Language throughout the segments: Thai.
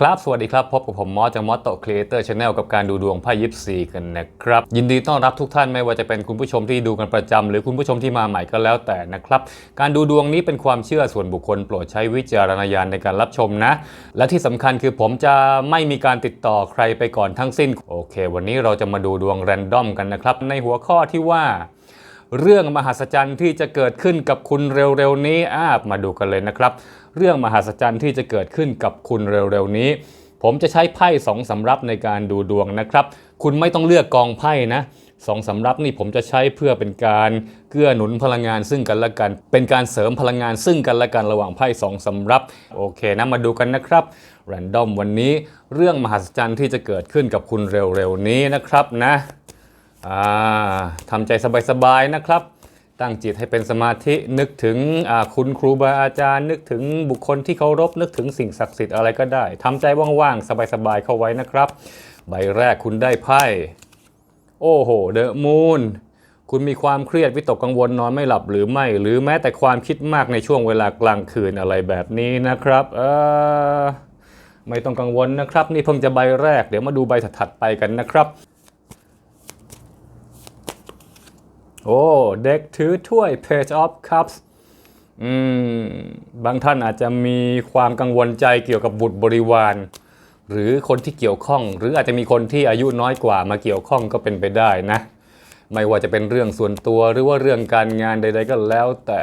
ครับ สวัสดีครับ พบกับผมมอสจากมอสโตครีเอเตอร์ชาแนลกับการดูดวงไพ่ยิปซีกันนะครับ ยินดีต้อนรับทุกท่านไม่ว่าจะเป็นคุณผู้ชมที่ดูกันประจำหรือคุณผู้ชมที่มาใหม่ก็แล้วแต่นะครับ การดูดวงนี้เป็นความเชื่อส่วนบุคคลโปรดใช้วิจารณญาณในการรับชมนะ และที่สำคัญคือผมจะไม่มีการติดต่อใครไปก่อนทั้งสิ้น โอเค วันนี้เราจะมาดูดวงแรนดอมกันนะครับ ในหัวข้อที่ว่าเรื่องมหัศจรรย์ที่จะเกิดขึ้นกับคุณเร็วๆนี้อามาดูกันเลยนะครับ เรื่องมหัศจรรย์ที่จะเกิดขึ้นกับคุณเร็วๆนี้ ผมจะใช้ไพ่สองสำรับในการดูดวงนะครับ คุณไม่ต้องเลือกกองไพ่นะสองสำรับนี่ผมจะใช้เพื่อเป็นการเกื้อหนุนพลังงานซึ่งกันและกัน เป็นการเสริมพลังงานซึ่งกันและกันระหว่างไพ่สองสำรับ โอเคนะมาดูกันนะครับแรนดอมวันนี้เรื่องมหัศจรรย์ที่จะเกิดขึ้นกับคุณเร็วๆนี้นะครับนะทำใจสบายๆนะครับ ตั้งจิตให้เป็นสมาธินึกถึงคุณครูบาอาจารย์ นึกถึงบุคคลที่เคารพนึกถึงสิ่งศักดิ์สิทธิ์อะไรก็ได้ทำใจว่างๆ สบายๆ เข้าไว้นะครับ ใบแรกคุณได้ไพ่ โอ้โหเดอะมูนคุณมีความเครียดวิตกกังวลนอนไม่หลับหรือไม่ หรือแม้แต่ความคิดมากในช่วงเวลากลางคืนอะไรแบบนี้นะครับเออไม่ต้องกังวลนะครับ นี่เพิ่งจะใบแรก เดี๋ยวมาดูใบถัดๆไปกันนะครับ โอ้เด็กถือถ้วย Page of Cups อืมบางท่านอาจจะมีความกังวลใจเกี่ยวกับบุตรบริวาร หรือคนที่เกี่ยวข้อง หรืออาจจะมีคนที่อายุน้อยกว่ามาเกี่ยวข้องก็เป็นไปได้นะ ไม่ว่าจะเป็นเรื่องส่วนตัวหรือว่าเรื่องการงานใด ๆ ก็แล้วแต่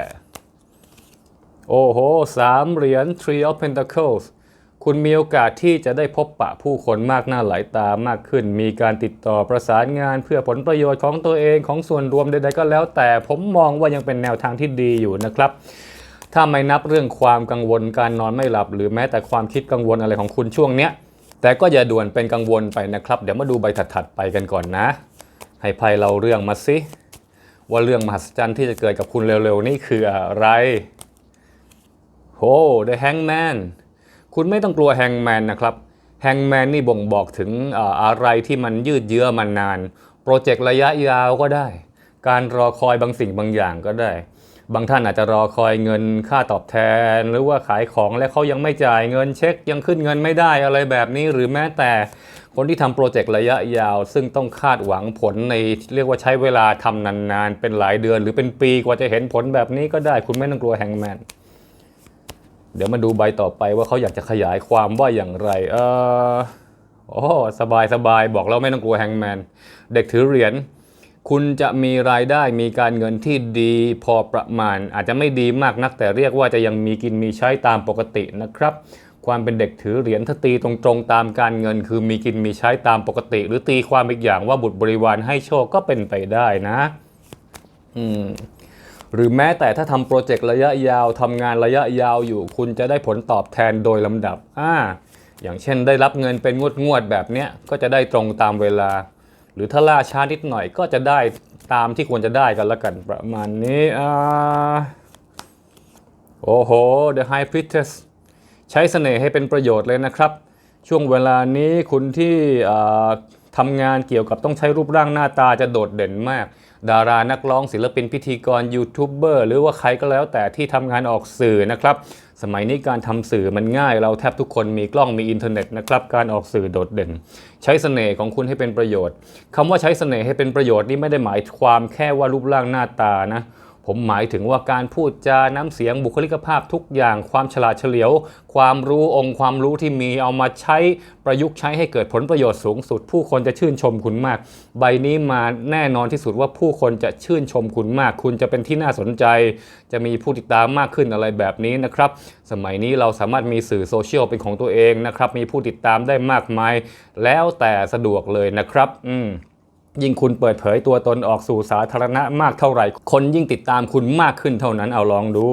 โอ้โหสามเหรียญ Three of Pentacles คุณมีโอกาสที่จะได้พบปะผู้คนมากหน้าหลายตามากขึ้น มีการติดต่อประสานงานเพื่อผลประโยชน์ของตัวเองของส่วนรวมใดๆก็แล้ว แต่ผมมองว่ายังเป็นแนวทางที่ดีอยู่นะครับถ้าไม่นับเรื่องความกังวลการนอนไม่หลับ หรือแม้แต่ความคิดกังวลอะไรของคุณช่วงเนี้ย แต่ก็อย่าด่วนเป็นกังวลไปนะครับ เดี๋ยวมาดูใบถัดๆไปกันก่อนนะ ให้ไพ่เราเรื่องมาสิว่าเรื่องมหัศจรรย์ที่จะเกิดกับคุณเร็วๆ นี่คืออะไรโอ้ The Hangman คุณไม่ต้องกลัวแฮงแมนนะครับแฮงแมนนี่บ่งบอกถึงอะไรที่มันยืดเยื้อมานาน โปรเจกต์ระยะยาวก็ได้ การรอคอยบางสิ่งบางอย่างก็ได้ บางท่านอาจจะรอคอยเงินค่าตอบแทน หรือว่าขายของแล้วเขายังไม่จ่ายเงินเช็ค ยังขึ้นเงินไม่ได้อะไรแบบนี้ หรือแม้แต่คนที่ทำโปรเจกต์ระยะยาว ซึ่งต้องคาดหวังผลในเรียกว่าใช้เวลาทำนานๆ เป็นหลายเดือน หรือเป็นปีกว่าจะเห็นผลแบบนี้ก็ได้ คุณไม่ต้องกลัวแฮงแมน เดี๋ยวมาดูใบต่อไปว่าเขาอยากจะขยายความว่าอย่างไร เออโอ้สบายสบายบอกแล้วไม่ต้องกลัวแฮงแมน เด็กถือเหรียญ คุณจะมีรายได้มีการเงินที่ดีพอประมาณ อาจจะไม่ดีมากนักแต่เรียกว่าจะยังมีกินมีใช้ตามปกตินะครับ ความเป็นเด็กถือเหรียญถ้าตีตรงๆตามการเงิน คือมีกินมีใช้ตามปกติ หรือตีความอีกอย่างว่าบุตรบริวารให้โชคก็เป็นไปได้นะ อืม หรือแม้แต่ถ้าทำโปรเจกต์ระยะยาวทำงานระยะยาวอยู่ คุณจะได้ผลตอบแทนโดยลำดับอ่าอย่างเช่นได้รับเงินเป็นงวดงวดๆแบบเนี้ยก็จะได้ตรงตามเวลา หรือถ้าล่าช้านิดหน่อยก็จะได้ตามที่ควรจะได้กันละกันประมาณนี้อ่าโอ้โห The High Priestess ใช้เสน่ห์ให้เป็นประโยชน์เลยนะครับ ช่วงเวลานี้คุณที่ทำงานเกี่ยวกับต้องใช้รูปร่างหน้าตาจะโดดเด่นมาก ดารานักร้องศิลปินพิธีกรยูทูบเบอร์หรือว่าใครก็แล้วแต่ที่ทำงานออกสื่อนะครับ สมัยนี้การทำสื่อมันง่าย เราแทบทุกคนมีกล้องมีอินเทอร์เน็ตนะครับการออกสื่อโดดเด่น ใช้เสน่ห์ของคุณให้เป็นประโยชน์คำว่าใช้เสน่ห์ให้เป็นประโยชน์นี่ไม่ได้หมายความแค่ว่ารูปร่างหน้าตานะ ผมหมายถึงว่าการพูดจาน้ำเสียงบุคลิกภาพทุกอย่าง ความฉลาดเฉลียว ความรู้องค์ความรู้ที่มีเอามาใช้ประยุกต์ใช้ให้เกิดผลประโยชน์สูงสุด ผู้คนจะชื่นชมคุณมาก ใบนี้มาแน่นอนที่สุดว่าผู้คนจะชื่นชมคุณมาก คุณจะเป็นที่น่าสนใจ จะมีผู้ติดตามมากขึ้นอะไรแบบนี้นะครับ สมัยนี้เราสามารถมีสื่อโซเชียลเป็นของตัวเองนะครับมีผู้ติดตามได้มากมาย แล้วแต่สะดวกเลยนะครับ อืม ยิ่งคุณเปิดเผยตัวตนออกสู่สาธารณะมากเท่าไหร่ คนยิ่งติดตามคุณมากขึ้นเท่านั้นเอาลองดู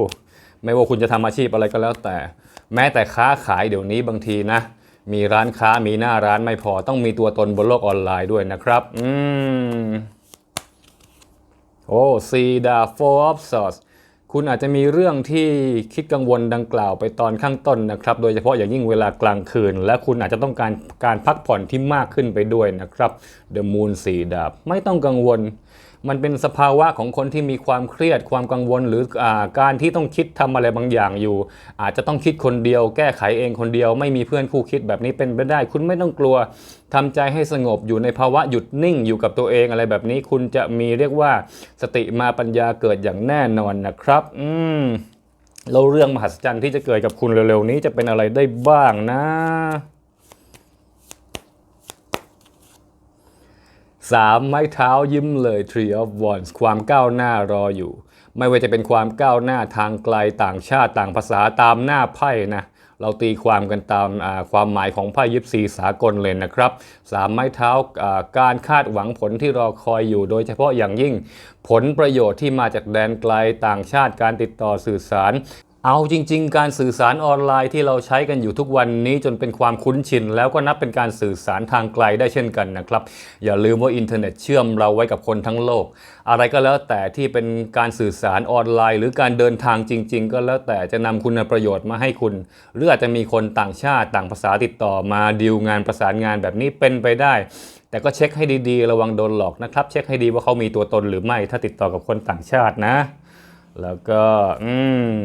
ไม่ว่าคุณจะทำอาชีพอะไรก็แล้วแต่ แม้แต่ค้าขายเดี๋ยวนี้บางทีนะ มีร้านค้ามีหน้าร้านไม่พอต้องมีตัวตนบนโลกออนไลน์ด้วยนะครับ อืมโอ้ซีดาโฟออฟซอส คุณอาจจะมีเรื่องที่คิดกังวลดังกล่าวไปตอนข้างต้นนะครับ โดยเฉพาะอย่างยิ่งเวลากลางคืน และคุณอาจจะต้องการการพักผ่อนที่มากขึ้นไปด้วยนะครับ The Moon สีดาบไม่ต้องกังวล มันเป็นสภาวะของคนที่มีความเครียดความกังวล หรืออการที่ต้องคิดทำอะไรบางอย่างอยู่ อาจจะต้องคิดคนเดียว แก้ไขเองคนเดียว ไม่มีเพื่อนคู่คิดแบบนี้เป็นไปได้ คุณไม่ต้องกลัวทำใจให้สงบอยู่ในภาวะหยุดนิ่งอยู่กับตัวเองอะไรแบบนี้ คุณจะมีเรียกว่าสติมาปัญญาเกิดอย่างแน่นอนนะครับ อืมแล้วเรื่องมหัศจรรย์ที่จะเกิดกับคุณเร็วๆนี้จะเป็นอะไรได้บ้างนะ สามไม้เท้ายิ้มเลย Tree of Wands ความก้าวหน้ารออยู่ ไม่ว่าจะเป็นความก้าวหน้าทางไกลต่างชาติต่างภาษาตามหน้าไพ่นะเราตีความกันตามความหมายของไพ่ยิปซีสากลเลยนะครับสามไม้เท้าการคาดหวังผลที่รอคอยอยู่ โดยเฉพาะอย่างยิ่งผลประโยชน์ที่มาจากแดนไกลต่างชาติการติดต่อสื่อสาร เอาจริง ๆ การสื่อสารออนไลน์ที่เราใช้กันอยู่ทุกวันนี้จนเป็นความคุ้นชิน แล้วก็นับเป็นการสื่อสารทางไกลได้เช่นกันนะครับ อย่าลืมว่าอินเทอร์เน็ตเชื่อมเราไว้กับคนทั้งโลก อะไรก็แล้วแต่ที่เป็นการสื่อสารออนไลน์ หรือการเดินทางจริง ๆ ก็แล้วแต่จะนำคุณประโยชน์มาให้คุณ หรืออาจจะมีคนต่างชาติต่างภาษาติดต่อมาดีลงานประสานงานแบบนี้เป็นไปได้แต่ก็เช็คให้ดีๆ ระวังโดนหลอกนะครับ เช็คให้ดีว่าเขามีตัวตนหรือไม่ ถ้าติดต่อกับคนต่างชาตินะ แล้วก็ อืม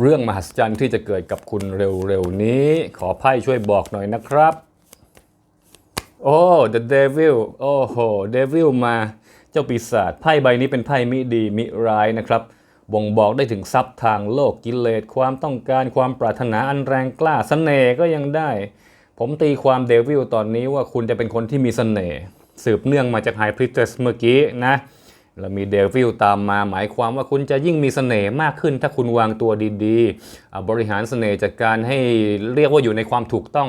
เรื่องมหัศจรรย์ที่จะเกิดกับคุณเร็วๆนี้ ขอไพ่ช่วยบอกหน่อยนะครับ โอ้ the devil โอ้โห devil มาเจ้าปีศาจไพ่ใบนี้เป็นไพ่มิดีมิร้ายนะครับบ่งบอกได้ถึงทรัพย์ทางโลกกิเลสความต้องการความปรารถนาอันแรงกล้าสเสน่ห์ก็ยังได้ ผมตีความเดวิลตอนนี้ว่าคุณจะเป็นคนที่มีเสน่ห์สืบเนื่องมาจากไฮพริ t เ s เมื่อกี้นะ แล้วมีเดวิลตามมาหมายความว่าคุณจะยิ่งมีเสน่ห์มากขึ้น ถ้าคุณวางตัวดีๆ บริหารเสน่ห์จากการให้เรียกว่าอยู่ในความถูกต้อง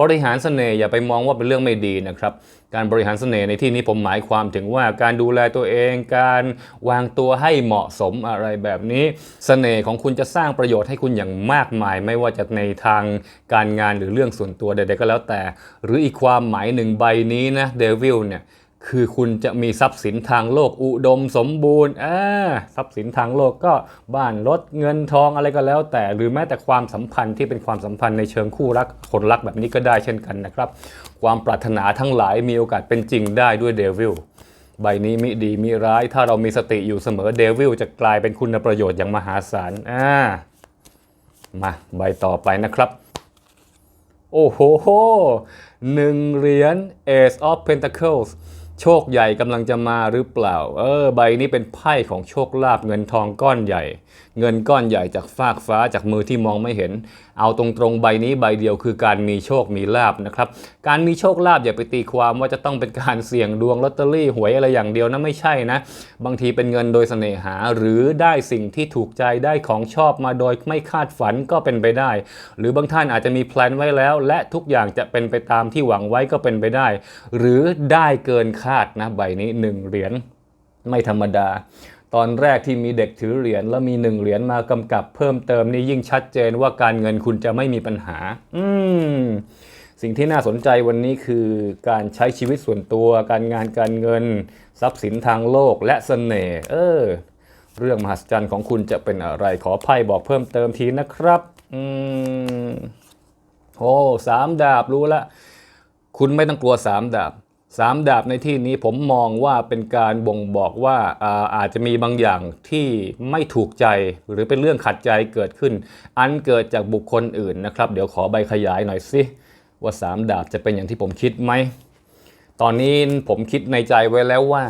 บริหารเสน่ห์อย่าไปมองว่าเป็นเรื่องไม่ดีนะครับการบริหารเสน่ห์ในที่นี้ผมหมายความถึงว่าการดูแลตัวเอง การวางตัวให้เหมาะสมอะไรแบบนี้เสน่ห์ของคุณจะสร้างประโยชน์ให้คุณอย่างมากมาย ไม่ว่าจะในทางการงานหรือเรื่องส่วนตัวใดๆก็แล้วแต่ หรืออีกความหมายหนึ่งใบนี้นะเดวิลเนี่ย คือคุณจะมีทรัพย์สินทางโลกอุดมสมบูรณ์อ่าทรัพย์สินทางโลกก็บ้านรถเงินทองอะไรก็แล้ว แต่หรือแม้แต่ความสัมพันธ์ที่เป็นความสัมพันธ์ในเชิงคู่รักคนรักแบบนี้ก็ได้เช่นกันนะครับ ความปรารถนาทั้งหลายมีโอกาสเป็นจริงได้ด้วยเดวิลใบนี้มิดีมิร้าย ถ้าเรามีสติอยู่เสมอเดวิลจะกลายเป็นคุณประโยชน์อย่างมหาศาลอ่ามาใบต่อไปนะครับ โอ้โหหนึ่งเหรียญ Ace of Pentacles โชคใหญ่กำลังจะมาหรือเปล่า เออ ใบนี้เป็นไพ่ของโชคลาภเงินทองก้อนใหญ่ เงินก้อนใหญ่จากฟากฟ้าจากมือที่มองไม่เห็น เอาตรงๆใบนี้ใบเดียวคือการมีโชคมีลาบนะครับ การมีโชคลาภอย่าไปตีความว่าจะต้องเป็นการเสี่ยงดวงลอตเตอรี่หวยอะไรอย่างเดียวนะไม่ใช่นะ บางทีเป็นเงินโดยเสน่หา หรือได้สิ่งที่ถูกใจได้ของชอบมาโดยไม่คาดฝันก็เป็นไปได้ หรือบางท่านอาจจะมีแพลนไว้แล้ว และทุกอย่างจะเป็นไปตามที่หวังไว้ก็เป็นไปได้ หรือได้เกินคาดนะใบนี้หนึ่งเหรียญไม่ธรรมดา ตอนแรกที่มีเด็กถือเหรียญแล้วมีหนึ่งเหรียญมากำกับเพิ่มเติมนี่ยิ่งชัดเจนว่าการเงินคุณจะไม่มีปัญหา อืมสิ่งที่น่าสนใจวันนี้คือการใช้ชีวิตส่วนตัว การงานการเงิน ทรัพย์สินทางโลกและเสน่ห์เออ เรื่องมหัศจรรย์ของคุณจะเป็นอะไรขอไพ่บอกเพิ่มเติมทีนะครับ อืมโอ้สามดาบรู้ละ คุณไม่ต้องกลัวสามดาบ สามดาบในที่นี้ผมมองว่าเป็นการบ่งบอกว่าอาอาจจะมีบางอย่างที่ไม่ถูกใจหรือเป็นเรื่องขัดใจเกิดขึ้น อันเกิดจากบุคคลอื่นนะครับ เดี๋ยวขอใบขยายหน่อยสิว่าสามดาบจะเป็นอย่างที่ผมคิดไหม ตอนนี้ผมคิดในใจไว้แล้วว่า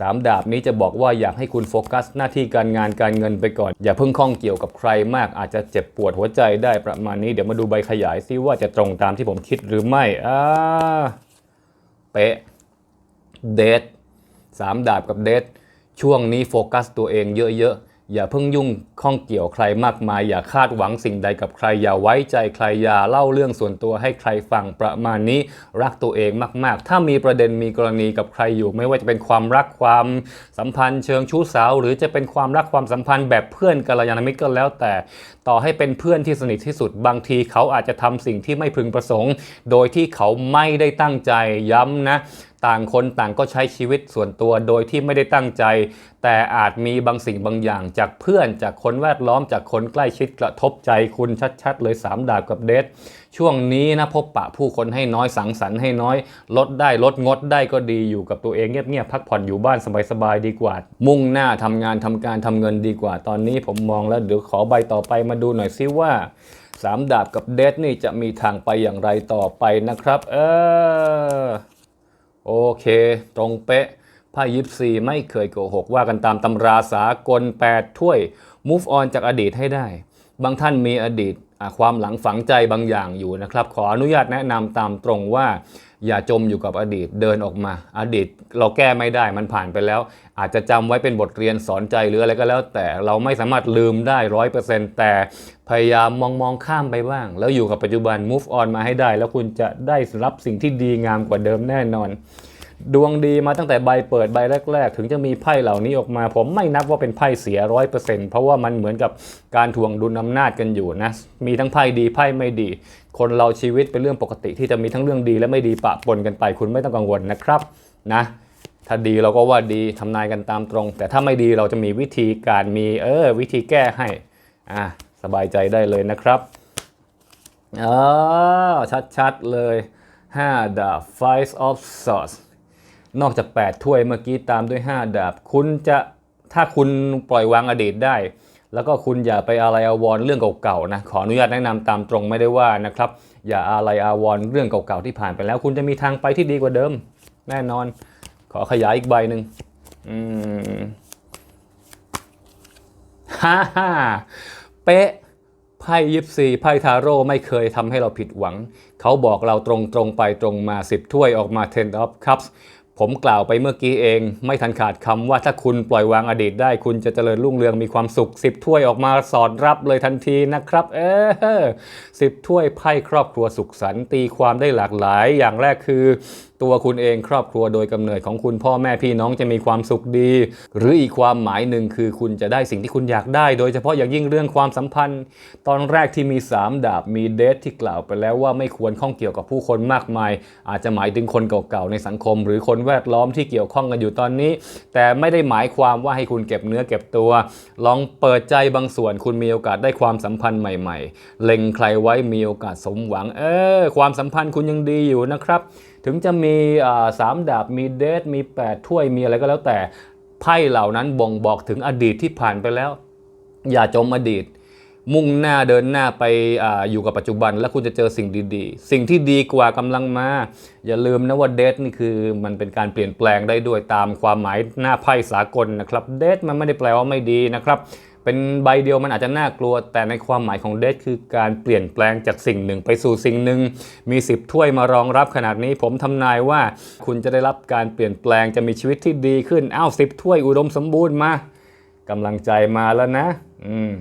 สามดาบนี้จะบอกว่าอยากให้คุณโฟกัสหน้าที่การงานการเงินไปก่อน อย่าเพิ่งข้องเกี่ยวกับใครมาก อาจจะเจ็บปวดหัวใจได้ประมาณนี้เดี๋ยวมาดูใบขยายซิว่าจะตรงตามที่ผมคิดหรือไม่อ่า เป๊ะเดทสามดาบกับเดทช่วงนี้โฟกัสตัวเองเยอะๆ อย่าเพิ่งยุ่งข้องเกี่ยวใครมากมาย อย่าคาดหวังสิ่งใดกับใคร อย่าไว้ใจใครอย่าเล่าเรื่องส่วนตัวให้ใครฟังประมาณนี้รักตัวเองมากๆ ถ้ามีประเด็นมีกรณีกับใครอยู่ ไม่ว่าจะเป็นความรักความสัมพันธ์ เชิงชู้สาว หรือจะเป็นความรักความสัมพันธ์แบบเพื่อนกัลยาณมิตรก็แล้ว แต่ต่อให้เป็นเพื่อนที่สนิทที่สุดบางทีเขาอาจจะทำสิ่งที่ไม่พึงประสงค์ โดยที่เขาไม่ได้ตั้งใจย้ำนะ ต่างคนต่างก็ใช้ชีวิตส่วนตัวโดยที่ไม่ได้ตั้งใจ แต่อาจมีบางสิ่งบางอย่างจากเพื่อนจากคนแวดล้อมจากคนใกล้ชิดกระทบใจคุณชัดๆ เลยสามดาบกับเดทช่วงนี้นะพบปะผู้คนให้น้อยสังสรรค์ให้น้อย ลดได้ลดงดได้ก็ดีอยู่กับตัวเองเงียบๆพักผ่อนอยู่บ้านสบายๆดีกว่า มุ่งหน้าทำงานทำการทำเงินดีกว่า ตอนนี้ผมมองแล้วเดี๋ยวขอใบต่อไปมาดูหน่อยซิว่าสามดาบกับเดทนี่จะมีทางไปอย่างไรต่อไปนะครับ เออ โอเค ตรงเป๊ะไพ่ยิปซีไม่เคยโกหกว่ากันตามตำราสากล8ถ้วย move on จากอดีตให้ได้ บางท่านมีอดีตความหลังฝังใจบางอย่างอยู่นะครับ ขออนุญาตแนะนำตามตรงว่า อย่าจมอยู่กับอดีตเดินออกมา อดีตเราแก้ไม่ได้มันผ่านไปแล้ว อาจจะจำไว้เป็นบทเรียนสอนใจหรืออะไรก็แล้ว แต่เราไม่สามารถลืมได้ร้อยเปอร์เซ็นต์แต่พยายามมองมองข้ามไปบ้าง แล้วอยู่กับปัจจุบัน move on มาให้ได้ แล้วคุณจะได้รับสิ่งที่ดีงามกว่าเดิมแน่นอน ดวงดีมาตั้งแต่ใบเปิดใบแรก ๆ ถึงจะมีไพ่เหล่านี้ออกมา ผมไม่นับว่าเป็นไพ่เสียร้อยเปอร์เซ็นต์เพราะว่ามันเหมือนกับการทวงดุลอำนาจกันอยู่นะมีทั้งไพ่ดีไพ่ไม่ดี คนเราชีวิตเป็นเรื่องปกติที่จะมีทั้งเรื่องดีและไม่ดีปะปนกันไป คุณไม่ต้องกังวลนะครับนะถ้าดีเราก็ว่าดีทำนายกันตามตรง แต่ถ้าไม่ดีเราจะมีวิธีการมีเออวิธีแก้ให้อะสบายใจได้เลยนะครับอ๋อชัดๆเลย 5 ดาบ Five of Swords นอกจาก 8 ถ้วยเมื่อกี้ตามด้วย 5 ดาบ คุณจะถ้าคุณปล่อยวางอดีตได้ แล้วก็คุณอย่าไปอะไรอาวรเรื่องเก่าๆนะขออนุญาตแนะนำตามตรงไม่ได้ว่านะครับ อย่าอะไรอาวรเรื่องเก่าๆที่ผ่านไปแล้ว คุณจะมีทางไปที่ดีกว่าเดิม แน่นอน ขอขยายอีกใบหนึ่งอืมฮ่าฮ่าเป๊ะไพ่ยิปซีไพ่ทาโร่ไม่เคยทำให้เราผิดหวัง เขาบอกเราตรงๆไปตรงมาสิบถ้วยออกมา Ten of Cups ผมกล่าวไปเมื่อกี้เอง ไม่ทันขาดคำว่าถ้าคุณปล่อยวางอดีตได้ คุณจะเจริญรุ่งเรืองมีความสุขสิบถ้วยออกมาสอดรับเลยทันทีนะครับ เออสิบถ้วยไพ่ครอบครัวสุขสันต์ตีความได้หลากหลาย อย่างแรกคือตัวคุณเองครอบครัวโดยกำเนิดของคุณพ่อแม่พี่น้องจะมีความสุขดี หรืออีกความหมายหนึ่งคือคุณจะได้สิ่งที่คุณอยากได้ โดยเฉพาะอย่างยิ่งเรื่องความสัมพันธ์ ตอนแรกที่มี 3 ดาบมีเดทที่กล่าวไปแล้วว่าไม่ควรข้องเกี่ยวกับผู้คนมากมาย อาจจะหมายถึงคนเก่าๆในสังคม หรือคนแวดล้อมที่เกี่ยวข้องกันอยู่ตอนนี้ แต่ไม่ได้หมายความว่าให้คุณเก็บเนื้อเก็บตัว ลองเปิดใจบางส่วนคุณมีโอกาสได้ความสัมพันธ์ใหม่ ๆ เล็งใครไว้มีโอกาสสมหวัง เออความสัมพันธ์คุณยังดีอยู่นะครับ ถึงจะมีสามดาบมีเดทมี 8 ถ้วยมีอะไรก็แล้วแต่ไพ่เหล่านั้นบ่งบอกถึงอดีตที่ผ่านไปแล้ว อย่าจมอดีต มุ่งหน้าเดินหน้าไปออยู่กับปัจจุบัน แล้วคุณจะเจอสิ่งดีๆ สิ่งที่ดีกว่ากำลังมา อย่าลืมนะว่าเดทนี่คือมันเป็นการเปลี่ยนแปลงได้ด้วยตามความหมายหน้าไพ่สากลนะครับเดทมันไม่ได้แปลว่าไม่ดีนะครับ เป็นใบเดียวมันอาจจะน่ากลัว แต่ในความหมายของเดทคือการเปลี่ยนแปลงจากสิ่งหนึ่งไปสู่สิ่งหนึ่ง มี 10 ถ้วยมารองรับขนาดนี้ ผมทำนายว่าคุณจะได้รับการเปลี่ยนแปลงจะมีชีวิตที่ดีขึ้นอ้าวสิบถ้วยอุดมสมบูรณ์มากำลังใจมาแล้วนะ อืม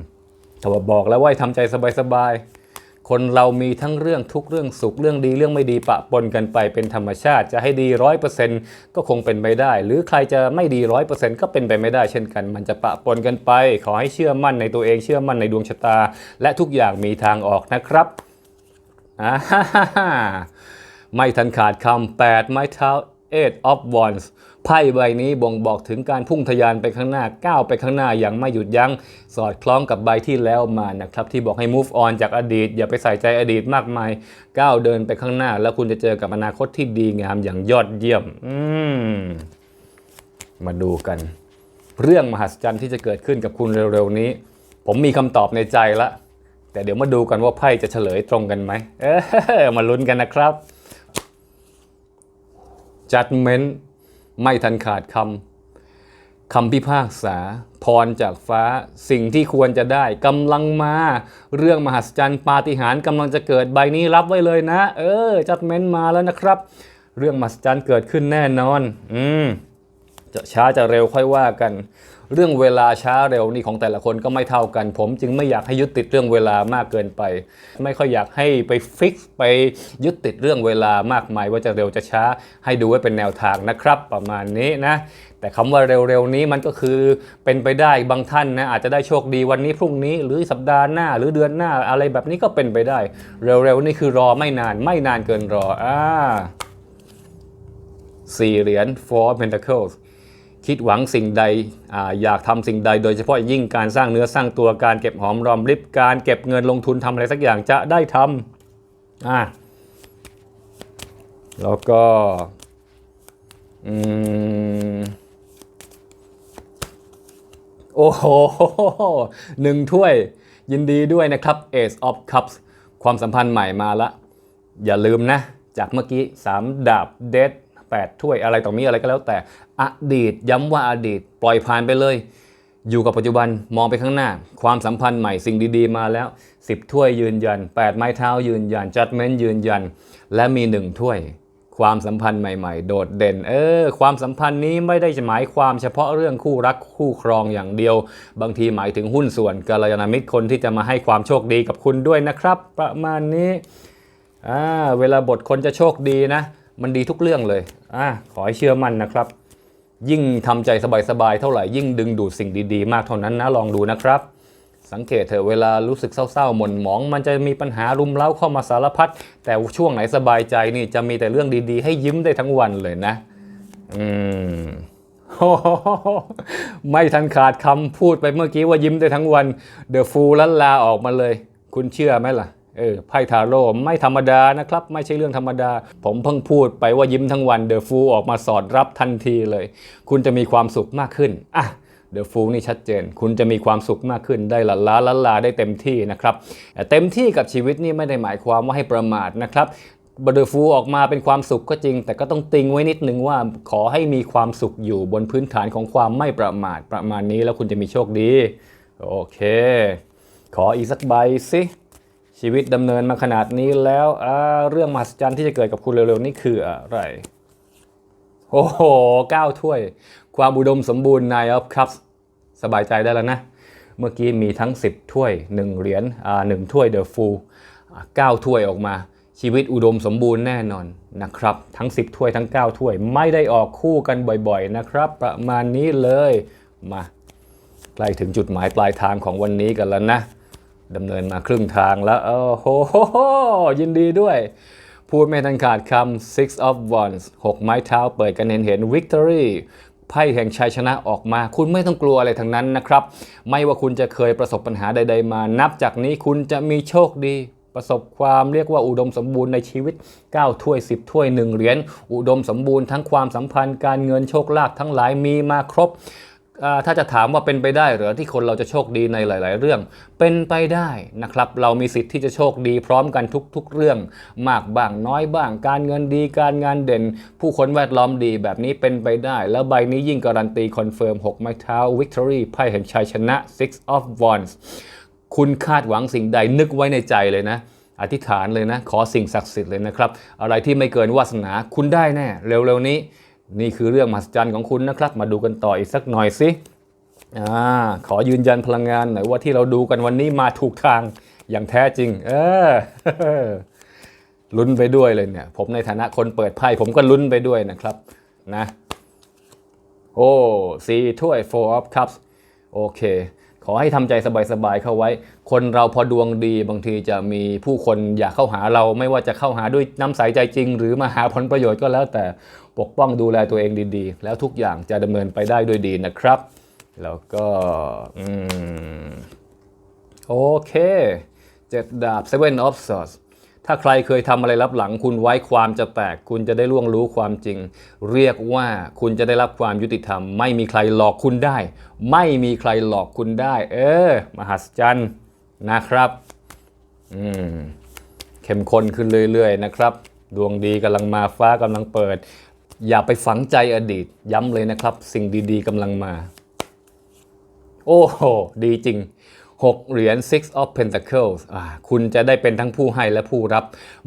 แต่ว่าบอกแล้วว่าให้ทำใจสบายๆ คนเรามีทั้งเรื่องทุกเรื่องสุขเรื่องดีเรื่องไม่ดีปะปนกันไปเป็นธรรมชาติ จะให้ดีร้อยเปอร์เซ็นต์ก็คงเป็นไปได้ หรือใครจะไม่ดีร้อยเปอร์เซ็นต์ก็เป็นไปไม่ได้เช่นกัน มันจะปะปนกันไป ขอให้เชื่อมั่นในตัวเองเชื่อมั่นในดวงชะตา และทุกอย่างมีทางออกนะครับอ่าฮ่าฮ่าฮ่าไม่ทันขาดคำ8ไม้เท้า eight of wands ไพ่ใบนี้บ่งบอกถึงการพุ่งทะยานไปข้างหน้าก้าวไปข้างหน้าอย่างไม่หยุดยัง้ง สอดคล้องกับใบที่แล้วมานะครับที่บอกให้ move on จากอดีต อย่าไปใส่ใจอดีตมากมาย ก้าวเดินไปข้างหน้า แล้วคุณจะเจอกับอนาคตที่ดีงามอย่างยอดเยี่ยมอืมมาดูกัน เรื่องมหัศจรรย์ที่จะเกิดขึ้นกับคุณเร็วๆนี้ ผมมีคำตอบในใจละแต่เดี๋ยวมาดูกันว่าไพ่จะเฉลยตรงกันไหมเออมาลุ้นกันนะครับ judgment ไม่ทันขาดคำคำพิพากษา พรจากฟ้าสิ่งที่ควรจะได้กำลังมา เรื่องมหัศจรรย์ปาฏิหาริย์กำลังจะเกิดใบนี้รับไว้เลยนะ เออจัดเม้นมาแล้วนะครับ เรื่องมหัศจรรย์เกิดขึ้นแน่นอน อืมจะช้าจะเร็วค่อยว่ากัน เรื่องเวลาช้าเร็วนี่ของแต่ละคนก็ไม่เท่ากัน ผมจึงไม่อยากให้ยึดติดเรื่องเวลามากเกินไป ไม่ค่อยอยากให้ไปฟิกไปยึดติดเรื่องเวลามากมายว่าจะเร็วจะช้า ให้ดูไว้เป็นแนวทางนะครับ ประมาณนี้นะแต่คำว่าเร็วๆนี้มันก็คือเป็นไปได้บางท่านนะอาจจะได้โชคดีวันนี้พรุ่งนี้ หรือสัปดาห์หน้าหรือเดือนหน้าอะไรแบบนี้ก็เป็นไปได้ เร็วๆนี่คือรอไม่นานไม่นานเกินรออ่า4เหรียญ four pentacles คิดหวังสิ่งใดออยากทำสิ่งใด โดยเฉพาะยิ่งการสร้างเนื้อสร้างตัวการเก็บหอมรอมริบการเก็บเงินลงทุนทำอะไรสักอย่างจะได้ทำอ่าแล้วก็อืมโอ้โหหนึ่งถ้วยยินดีด้วยนะครับ Ace of Cups ความสัมพันธ์ใหม่มาละ อย่าลืมนะ จากเมื่อกี้ 3 ดาบเดท 8 ถ้วยอะไรต่อมีอะไรก็แล้วแต่ อดีตย้ำว่าอดีตปล่อยผ่านไปเลย อยู่กับปัจจุบันมองไปข้างหน้า ความสัมพันธ์ใหม่สิ่งดีๆมาแล้ว 10 ถ้วยยืนยัน 8 ไม้เท้ายืนยันจัดเม้นยืนยัน และมี 1 ถ้วย ความสัมพันธ์ใหม่ ๆ โดดเด่น เออ ความสัมพันธ์นี้ไม่ได้หมายความเฉพาะเรื่องคู่รักคู่ครองอย่างเดียว บางทีหมายถึงหุ้นส่วนกัลยาณมิตรคนที่จะมาให้ความโชคดีกับคุณด้วยนะครับ ประมาณนี้อ่าเวลาบทคนจะโชคดีนะ มันดีทุกเรื่องเลยอ่าขอให้เชื่อมั่นนะครับ ยิ่งทำใจสบายๆเท่าไหร่ยิ่งดึงดูดสิ่งดีๆ มากเท่านั้นนะลองดูนะครับ สังเกตเถอะเวลารู้สึกเศร้าๆหม่นหมอง มันจะมีปัญหารุมเร้าเข้ามาสารพัดแต่ช่วงไหนสบายใจนี่จะมีแต่เรื่องดีๆ ให้ยิ้มได้ทั้งวันเลยนะ อืมไม่ทันขาดคำพูดไปเมื่อกี้ว่ายิ้มได้ทั้งวัน เดอะฟูลันลาออกมาเลย คุณเชื่อไหมล่ะ เออไพ่ทาโร่ไม่ธรรมดานะครับ ไม่ใช่เรื่องธรรมดา ผมเพิ่งพูดไปว่ายิ้มทั้งวันเดอะฟูออกมาสอดรับทันทีเลย คุณจะมีความสุขมากขึ้นอะเดอะฟูนี่ชัดเจน คุณจะมีความสุขมากขึ้นได้ละล้าละลาได้เต็มที่นะครับเต็มที่กับชีวิตนี่ไม่ได้หมายความว่าให้ประมาทนะครับบเดอร์ฟูออกมาเป็นความสุขก็จริง แต่ก็ต้องติงไว้นิดนึงว่าขอให้มีความสุขอยู่บนพื้นฐานของความไม่ประมาทประมาณนี้แล้วคุณจะมีโชคดี โอเค ขออีกสักใบสิ ชีวิตดำเนินมาขนาดนี้แล้วเรื่องมหัศจรรย์ที่จะเกิดกับคุณเร็วๆนี้คืออะไร โอ้โหเก้าถ้วย ความอุดมสมบูรณ์ Nine of Cups สบายใจได้แล้วนะ เมื่อกี้มีทั้ง 10 ถ้วย 1 เหรียญหนึ่งถ้วยเดอะฟูลเก้าถ้วยออกมา ชีวิตอุดมสมบูรณ์แน่นอนนะครับ ทั้ง 10 ถ้วยทั้ง 9 ถ้วย ไม่ได้ออกคู่กันบ่อยๆนะครับ ประมาณนี้เลยมาใกล้ถึงจุดหมายปลายทางของวันนี้กันแล้วนะ ดำเนินมาครึ่งทางแล้ว โอ้โห ยินดีด้วย พูดไม่ทันขาดคำ six of wands 6 ไม้เท้าเปิดกันเห็นเห็น victory ไพ่แห่งชัยชนะออกมา คุณไม่ต้องกลัวอะไรทั้งนั้นนะครับ ไม่ว่าคุณจะเคยประสบปัญหาใด ๆ มา นับจากนี้คุณจะมีโชคดีประสบความเรียกว่าอุดมสมบูรณ์ในชีวิต 9 ถ้วย 10 ถ้วย 1 เหรียญ อุดมสมบูรณ์ทั้งความสัมพันธ์การเงินโชคลาภทั้งหลายมีมาครบ ถ้าจะถามว่าเป็นไปได้หรือที่คนเราจะโชคดีในหลาย ๆ เรื่อง เป็นไปได้นะครับ เรามีสิทธิ์ที่จะโชคดีพร้อมกันทุก ๆ เรื่อง มากบ้างน้อยบ้าง การเงินดีการงานเด่น ผู้คนแวดล้อมดีแบบนี้เป็นไปได้ แล้วใบนี้ยิ่งการันตีคอนเฟิร์ม6ไม้เท้า Victory ไพ่แห่งชัยชนะ Six of Wands คุณคาดหวังสิ่งใดนึกไว้ในใจเลยนะอธิษฐานเลยนะ ขอสิ่งศักดิ์สิทธิ์เลยนะครับ อะไรที่ไม่เกินวาสนาคุณได้แน่ เร็วๆนี้ นี่คือเรื่องมหัศจรรย์ของคุณนะครับ มาดูกันต่ออีกสักหน่อยสิอ่าขอยืนยันพลังงานหน่อยว่าที่เราดูกันวันนี้มาถูกทางอย่างแท้จริง เออลุ้นไปด้วยเลยเนี่ย ผมในฐานะคนเปิดไพ่ผมก็ลุ้นไปด้วยนะครับนะโอ้สีถ้วย four of cups โอเค ขอให้ทำใจสบายๆเข้าไว้ คนเราพอดวงดีบางทีจะมีผู้คนอยากเข้าหาเราไม่ว่าจะเข้าหาด้วยน้ำใสใจจริง หรือมาหาผลประโยชน์ก็แล้วแต่ ปกป้องดูแลตัวเองดีๆ แล้วทุกอย่างจะดำเนินไปได้ด้วยดีนะครับ แล้วก็โอเคเจ็ดดาบ seven of swords ถ้าใครเคยทำอะไรรับหลังคุณไว้ความจะแตก คุณจะได้ล่วงรู้ความจริง เรียกว่าคุณจะได้รับความยุติธรรม ไม่มีใครหลอกคุณได้ ไม่มีใครหลอกคุณได้ เออ มหัศจรรย์นะครับ อืมเข้มข้นขึ้นเรื่อย ๆ นะครับ ดวงดีกำลังมาฟ้ากำลังเปิด อย่าไปฝังใจอดีต ย้ำเลยนะครับ สิ่งดีๆกำลังมา โอ้โห ดีจริง 6 เหรียญ Six of Pentacles คุณจะได้เป็นทั้งผู้ให้และผู้รับ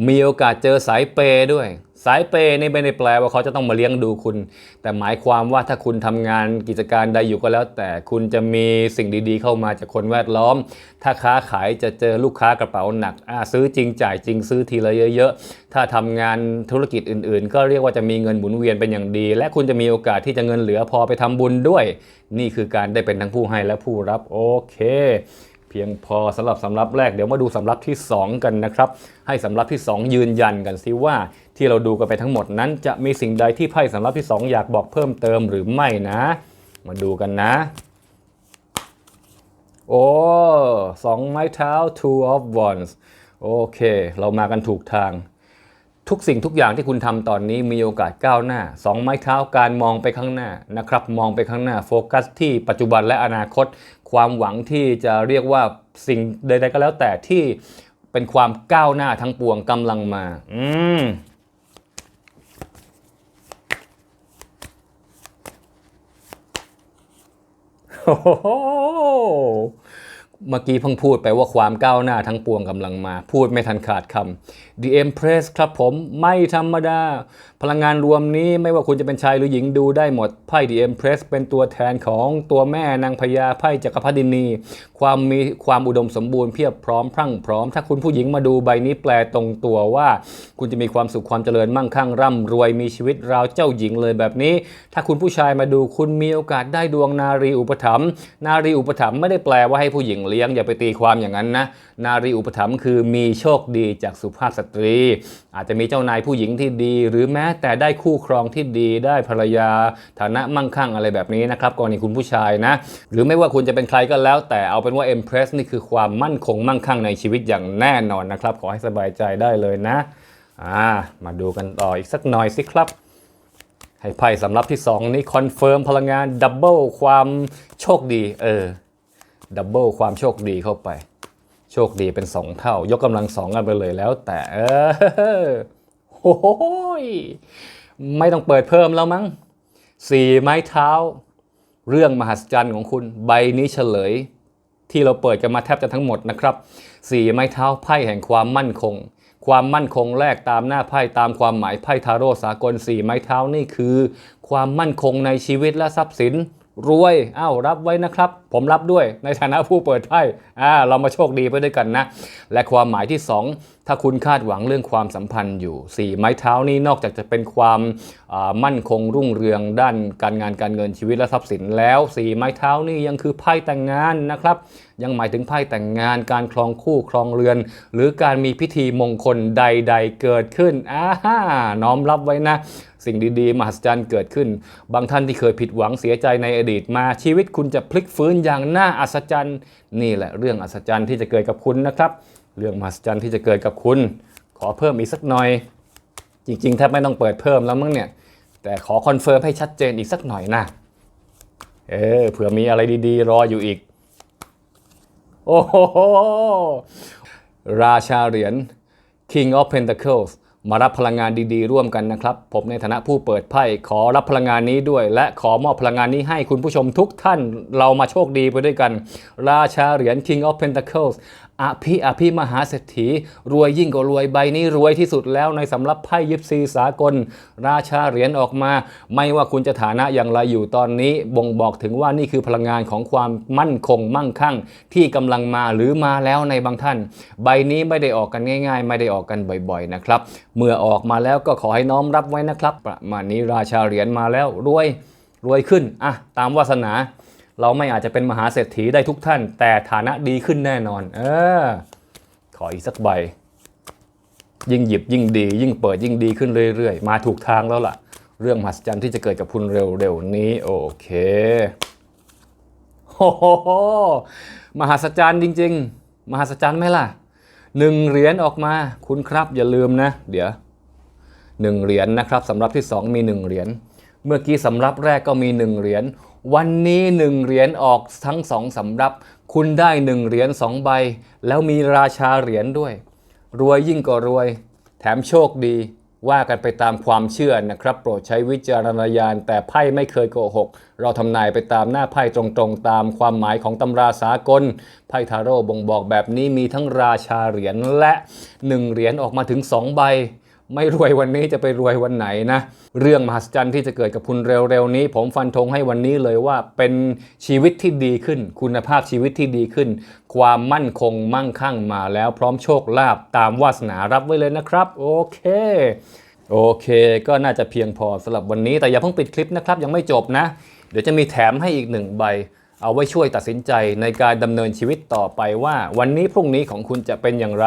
มีโอกาสเจอสายเปย์ด้วย สายเปย์นี่ไม่ได้แปลว่าเขาจะต้องมาเลี้ยงดูคุณ แต่หมายความว่าถ้าคุณทำงานกิจการใดอยู่ก็แล้ว แต่คุณจะมีสิ่งดีๆ เข้ามาจากคนแวดล้อม ถ้าค้าขายจะเจอลูกค้ากระเป๋าหนักซื้อจริงจ่ายจริงซื้อทีละเยอะ ๆ ถ้าทำงานธุรกิจอื่น ๆ ก็เรียกว่าจะมีเงินหมุนเวียนเป็นอย่างดี และคุณจะมีโอกาสที่จะเงินเหลือพอไปทำบุญด้วย นี่คือการได้เป็นทั้งผู้ให้และผู้รับโอเค พียงพอสำหรับสำรับแรกเดี๋ยวมาดูสำรับที่ 2 กันนะครับ ให้สำรับที่ 2 ยืนยันกันซิว่า ที่เราดูกันไปทั้งหมดนั้น จะมีสิ่งใดที่ไพ่สำรับที่ 2 อยากบอกเพิ่มเติมหรือไม่นะ มาดูกันนะ โอ้สองไม้เท้า two of wands โอเค เรามากันถูกทาง ทุกสิ่งทุกอย่างที่คุณทำตอนนี้มีโอกาสก้าวหน้าสองไม้เท้าการมองไปข้างหน้านะครับ มองไปข้างหน้าโฟกัสที่ปัจจุบันและอนาคต ความหวังที่จะเรียกว่าสิ่งใดๆก็แล้วแต่ที่เป็นความก้าวหน้าทั้งปวงกำลังมา อืมโอ้โห เมื่อกี้เพิ่งพูดไปว่าความก้าวหน้าทั้งปวงกำลังมา พูดไม่ทันขาดคำ The Empress ครับผมไม่ธรรมดาพลังงานรวมนี้ไม่ว่าคุณจะเป็นชายหรือหญิงดูได้หมดไพ่ The Empress เป็นตัวแทนของตัวแม่นางพญาไพ่จักรพรรดินี ความมีความอุดมสมบูรณ์เพียบพร้อมพรั่งพร้อม ถ้าคุณผู้หญิงมาดูใบนี้แปลตรงตัวว่า คุณจะมีความสุขความเจริญมั่งคั่งร่ำรวยมีชีวิตราวเจ้าหญิงเลยแบบนี้ ถ้าคุณผู้ชายมาดูคุณมีโอกาสได้ดวงนารีอุปถัมภ์นารีอุปถัมภ์ไม่ได้แปลว่าให้ผู้หญิงเลี้ยงอย่าไปตีความอย่างนั้นนะนารีอุปถัมภ์คือมีโชคดีจากสุภาพสตรี อาจจะมีเจ้านายผู้หญิงที่ดีหรือแม้แต่ได้คู่ครองที่ดีได้ภรรยา ฐานะมั่งคั่งอะไรแบบนี้นะครับกรณีคุณผู้ชายนะ หรือไม่ว่าคุณจะเป็นใครก็แล้ว แต่เอาเป็นว่า Empress นี่คือความมั่นคงมั่งคั่งในชีวิตอย่างแน่นอนนะครับ ขอให้สบายใจได้เลยนะอ่ามาดูกันต่ออีกสักหน่อยสิครับให้ไพ่สำรับที่ 2 นี้คอนเฟิร์มพลังงานดับเบิลความโชคดี เออดับเบิลความโชคดีเข้าไป โชคดีเป็น 2 เท่ายกกำลังสองกันไปเลยแล้วแต่เออ โอ้โหไม่ต้องเปิดเพิ่มแล้วมั้งสี่ไม้เท้า เรื่องมหัศจรรย์ของคุณใบนี้เฉลย ที่เราเปิดกันมาแทบจะทั้งหมดนะครับสี่ไม้เท้าไพ่แห่งความมั่นคง ความมั่นคงแรกตามหน้าไพ่ตามความหมายไพ่ทาโร่สากลสี่ไม้เท้านี่คือ ความมั่นคงในชีวิตและทรัพย์สิน รวยอ้าวรับไว้นะครับ ผมรับด้วยในฐานะผู้เปิดไพ่อ่าเรามาโชคดีไปด้วยกันนะ และความหมายที่ 2 ถ้าคุณคาดหวังเรื่องความสัมพันธ์อยู่ 4 ไม้เท้านี้นอกจากจะเป็นความามั่นคงรุ่งเรืองด้านการงานการเงินชีวิตและทรัพย์สินแล้ว 4 ไม้เท้านี่ยังคือไพ่แต่งงานนะครับ ยังหมายถึงไพ่แต่งงานการครองคู่ครองเรือน หรือการมีพิธีมงคลใด ๆ เกิดขึ้นอ่าฮ่าน้อมรับไว้นะ สิ่งดีๆ มหัศจรรย์เกิดขึ้น บางท่านที่เคยผิดหวังเสียใจในอดีตมาชีวิตคุณจะพลิกฟื้นอย่างน่าอัศจรรย์ นี่แหละเรื่องอัศจรรย์ที่จะเกิดกับคุณนะครับ เรื่องมหัศจรรย์ที่จะเกิดกับคุณ ขอเพิ่มอีกสักหน่อย จริงๆแทบไม่ต้องเปิดเพิ่มแล้วมั้งเนี่ยแต่ขอคอนเฟิร์มให้ชัดเจนอีกสักหน่อยนะเออเผื่อมีอะไรดีๆ รออยู่อีก โอ้โหราชาเหรียญ King of Pentacles มารับพลังงานดีๆ ร่วมกันนะครับ ผมในฐานะผู้เปิดไพ่ขอรับพลังงานนี้ด้วย และขอมอบพลังงานนี้ให้คุณผู้ชมทุกท่านเรามาโชคดีไปด้วยกัน ราชาเหรียญ King of Pentacles อภิอภิมหาเศรษฐี รวยยิ่งกว่ารวยใบนี้รวยที่สุดแล้วในสำรับไพ่ยิปซีสากล ราชาเหรียญออกมา ไม่ว่าคุณจะฐานะอย่างไรอยู่ตอนนี้ บ่งบอกถึงว่านี่คือพลังงานของความมั่นคงมั่งคั่ง ที่กำลังมาหรือมาแล้วในบางท่าน ใบนี้ไม่ได้ออกกันง่าย ๆ ไม่ได้ออกกันบ่อยๆนะครับเมื่อออกมาแล้วก็ขอให้น้อมรับไว้นะครับ ประมาณนี้ราชาเหรียญมาแล้วรวยรวยขึ้นอะตามวาสนา เราไม่อาจจะเป็นมหาเศรษฐีได้ทุกท่าน แต่ฐานะดีขึ้นแน่นอน เออ ขออีกสักใบ ยิ่งหยิบยิ่งดี ยิ่งเปิดยิ่งดีขึ้นเรื่อยๆ มาถูกทางแล้วล่ะ เรื่องมหัศจรรย์ที่จะเกิดกับคุณเร็วๆนี้ โอเคโอ้โหมหัศจรรย์จริง ๆ มหัศจรรย์ไหมล่ะหนึ่งเหรียญออกมา คุณครับอย่าลืมนะ เดี๋ยวหนึ่งเหรียญนะครับสำรับที่สองมีหนึ่งเหรียญเมื่อกี้สำรับแรกก็มีหนึ่งเหรียญ วันนี้หนึ่งเหรียญออกทั้งสองสำรับ คุณได้หนึ่งเหรียญสองใบ แล้วมีราชาเหรียญด้วย รวยยิ่งกว่ารวย แถมโชคดี ว่ากันไปตามความเชื่อนะครับ โปรดใช้วิจารณญาณแต่ไพ่ไม่เคยโกหก เราทำนายไปตามหน้าไพ่ตรงๆ ตามความหมายของตำราสากล ไพ่ทาโร่บ่งบอกแบบนี้มีทั้งราชาเหรียญและหนึ่งเหรียญออกมาถึงสองใบ ไม่รวยวันนี้จะไปรวยวันไหนนะ เรื่องมหัศจรรย์ที่จะเกิดกับคุณเร็วๆนี้ ผมฟันธงให้วันนี้เลยว่าเป็นชีวิตที่ดีขึ้น คุณภาพชีวิตที่ดีขึ้น ความมั่นคงมั่งคั่งมาแล้วพร้อมโชคลาภตามวาสนารับไว้เลยนะครับ โอเคโอเคก็น่าจะเพียงพอสำหรับวันนี้แต่อย่าเพิ่งปิดคลิปนะครับยังไม่จบนะ เดี๋ยวจะมีแถมให้อีกหนึ่งใบ เอาไว้ช่วยตัดสินใจในการดำเนินชีวิตต่อไปว่า วันนี้พรุ่งนี้ของคุณจะเป็นอย่างไร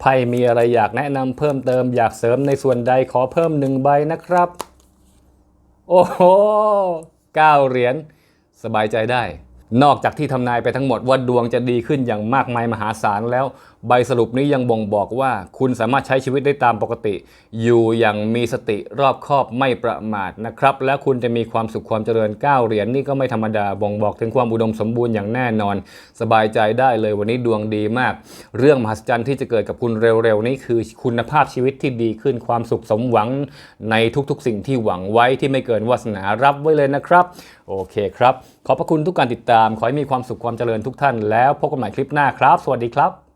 ไพ่มีอะไรอยากแนะนำเพิ่มเติมอยากเสริมในส่วนใดขอเพิ่มหนึ่งใบนะครับ โอ้โหเก้าเหรียญสบายใจได้ นอกจากที่ทำนายไปทั้งหมดว่าดวงจะดีขึ้นอย่างมากมายมหาศาลแล้วใบสรุปนี้ยังบ่งบอกว่า คุณสามารถใช้ชีวิตได้ตามปกติ อยู่อย่างมีสติรอบคอบไม่ประมาทนะครับ และคุณจะมีความสุขความเจริญก้าวเหรียญนี่ก็ไม่ธรรมดาบ่งบอกถึงความอุดมสมบูรณ์อย่างแน่นอน สบายใจได้เลยวันนี้ดวงดีมาก เรื่องมหัศจรรย์ที่จะเกิดกับคุณเร็วๆนี้คือคุณภาพชีวิตที่ดีขึ้นความสุขสมหวังในทุกๆ สิ่งที่หวังไว้ที่ไม่เกินวาสนารับไว้เลยนะครับ โอเคครับ ขอบพระคุณทุกการติดตาม ขอให้มีความสุขความเจริญทุกท่านแล้วพบกันใหม่คลิปหน้าครับ สวัสดีครับ